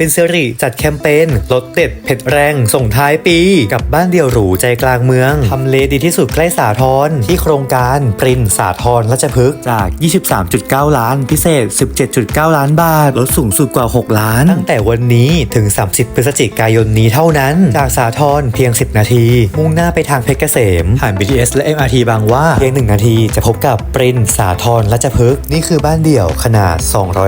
เป็นสิริจัดแคมเปญรถเด็ดเผ็ดแรงส่งท้ายปี กับบ้านเดี่ยวหรูใจกลางเมืองทำเลดีที่สุดใกล้สาทรที่โครงการปรินสาทรราชพฤกษ์จาก 23.9 ล้าน พิเศษ 17.9 ล้านบาทลดสูงสุดกว่า 6 ล้าน ตั้งแต่วันนี้ถึง 30 พฤศจิกายนนี้เท่านั้น จากสาทรเพียง 10 นาที มุ่งหน้าไปทางเพชรเกษมผ่าน BTS และ MRT บางหว่าเพียง 1 นาทีจะพบกับปรินสาทรราชพฤกษ์นี่คือบ้านเดี่ยวขนาด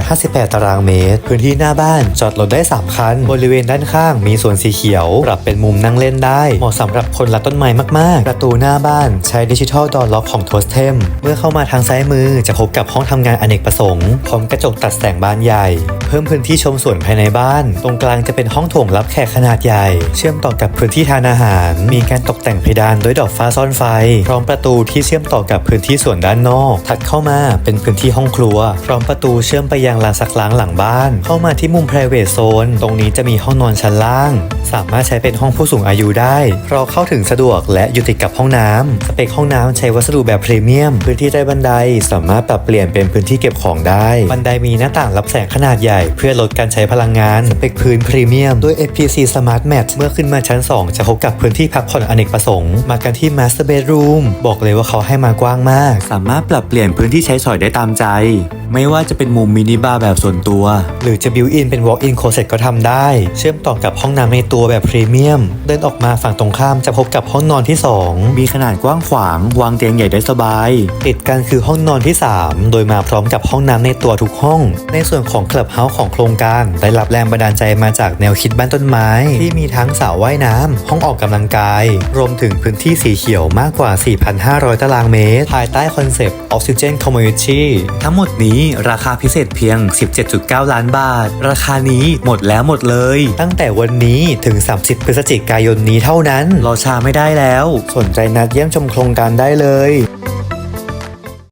258 ตารางเมตร พื้นที่หน้าบ้านจอดรถได้3 คัน บริเวณด้านข้างมีสวนสีเขียว ปรับเป็นมุมนั่งเล่นได้ เหมาะสำหรับคนรักต้นไม้มากๆ ประตูหน้าบ้านใช้ดิจิทัลดอร์ล็อกของโทสเทมเมื่อเข้ามาทางซ้ายมือจะพบกับห้องทำงานอเนกประสงค์พร้อมกระจกตัดแสงบานใหญ่ เพิ่มพื้นที่ชมสวนภายในบ้าน ตรงกลางจะเป็นห้องโถงรับแขกขนาดใหญ่ เชื่อมต่อกับพื้นที่ทานอาหาร มีการตกแต่งเพดานด้วยดอกฟ้าซ่อนไฟ พร้อมประตูที่เชื่อมต่อกับพื้นที่ส่วนด้านนอก ถัดเข้ามาเป็นพื้นที่ห้องครัว พร้อมประตูเชื่อมไปยังลานซักล้างหลังบ้าน เข้ามาที่มุม private zone ตรงนี้จะมีห้องนอนชั้นล่าง สามารถใช้เป็นห้องผู้สูงอายุได้ เราเข้าถึงสะดวกและอยู่ติดกับห้องน้ำสเปคห้องน้ำใช้วัสดุแบบพรีเมียม พื้นที่ใต้บันไดสามารถปรับเปลี่ยนเป็นพื้นที่เก็บของได้ บันไดมีหน้าต่างรับแสงขนาดใหญ่ เพื่อลดการใช้พลังงาน สเปคพื้นพรีเมียมด้วย FPC Smart Mat เมื่อขึ้นมาชั้น 2 จะพบกับพื้นที่พักผ่อนอเนกประสงค์ มากันที่ Master Bedroom บอกเลยว่าเขาให้มากว้างมาก สามารถปรับเปลี่ยนพื้นที่ใช้สอยได้ตามใจ ไม่ว่าจะเป็นมุมมินิบาร์แบบส่วนตัว หรือจะบิวอินเป็น Walk-in Closet ก็ทำได้ เชื่อมต่อกับห้องน้ำในตัวแบบพรีเมียม เดินออกมาฝั่งตรงข้ามจะพบกับห้องนอนที่ 2 มีขนาดกว้างขวาง วางเตียงใหญ่ได้สบาย ติดกันคือห้องนอนที่ 3 โดยมาพร้อมกับห้องน้ำในตัวทุกห้อง ในส่วนของคลับเฮาส์ของโครงการได้รับแรงบันดาลใจมาจากแนวคิดบ้านต้นไม้ ที่มีทั้งสระว่ายน้ำห้องออกกำลังกาย รวมถึงพื้นที่สีเขียวมากกว่า 4,500 ตารางเมตร ภายใต้คอนเซปต์ Oxygen Community ทั้งหมดนี้ราคาพิเศษเพียง 17.9 ล้านบาท ราคานี้หมดแล้วหมดเลย ตั้งแต่วันนี้ถึง 30 พฤศจิกายนนี้เท่านั้น รอช้าไม่ได้แล้ว สนใจนัดเยี่ยมชมโครงการได้เลย